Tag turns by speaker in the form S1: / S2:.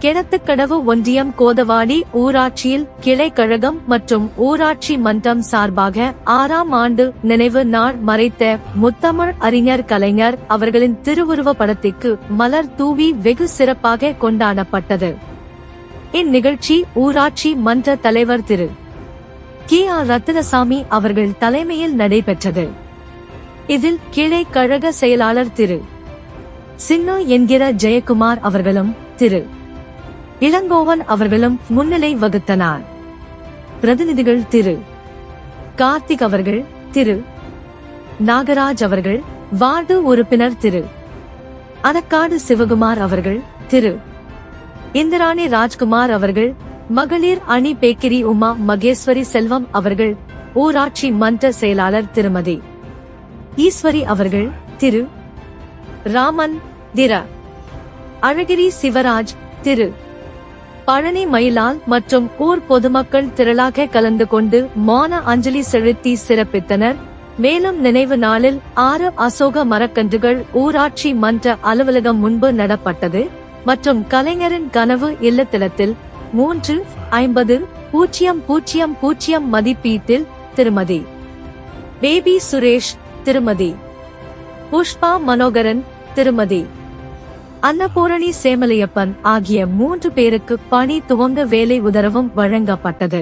S1: கிணத்துக்கடவு ஒன்றியம் கோதவாடி ஊராட்சியில் கிளை கழகம் மற்றும் ஊராட்சி மன்றம் சார்பாக ஆறாம் ஆண்டு நினைவு நாள் மறைத்த முத்தமிழ் அறிஞர் கலைஞர் அவர்களின் திருவுருவ படத்திற்கு மலர் தூவி வெகு சிறப்பாக கொண்டாடப்பட்டது. இந்நிகழ்ச்சி ஊராட்சி மன்ற தலைவர் திரு. கே. ஆர். ரத்தினசாமி அவர்கள் தலைமையில் நடைபெற்றது. இதில் கிளை கழக செயலாளர் திரு. சின்னு என்கிற ஜெயக்குமார் அவர்களும் திரு. இளங்கோவன் அவர்களும் முன்னிலை வகுத்தனர் பிரதிநிதிகள் திரு. கார்த்திக் அவர்கள் திரு. நாகராஜ் அவர்கள் வார்டு உறுப்பினர் திரு. அதக்காடு சிவகுமார் அவர்கள் திரு. இந்திராணி ராஜ்குமார் அவர்கள் மகளிர் அணி பேக்கிரி உமா மகேஸ்வரி செல்வம் அவர்கள் ஊராட்சி மன்ற செயலாளர் திருமதி. ஈஸ்வரி அவர்கள் திரு. ராமன் திர. அழகிரி சிவராஜ் திரு. பழனி மயிலால் மற்றும் ஊர் பொதுமக்கள் திரளாக கலந்து கொண்டு மௌன அஞ்சலி செலுத்தி சிறப்பித்தனர். மேலும் நினைவு நாளில் ஆறு அசோக மரக்கன்றுகள் ஊராட்சி மன்ற அலுவலகம் முன்பு நடப்பட்டது மற்றும் கலைஞரின் கனவு இல்லத்தலத்தில் மூன்று ஐம்பது பூஜ்ஜியம் பூஜ்ஜியம் பூஜ்ஜியம் மதிப்பீட்டில் திருமதி. பேபி சுரேஷ் திருமதி. புஷ்பா மனோகரன் திருமதி. அன்னபூரணி சேமலையப்பன் ஆகிய மூன்று பேருக்கு பணி துவங்க வேலை உதரவும் வழங்கப்பட்டது.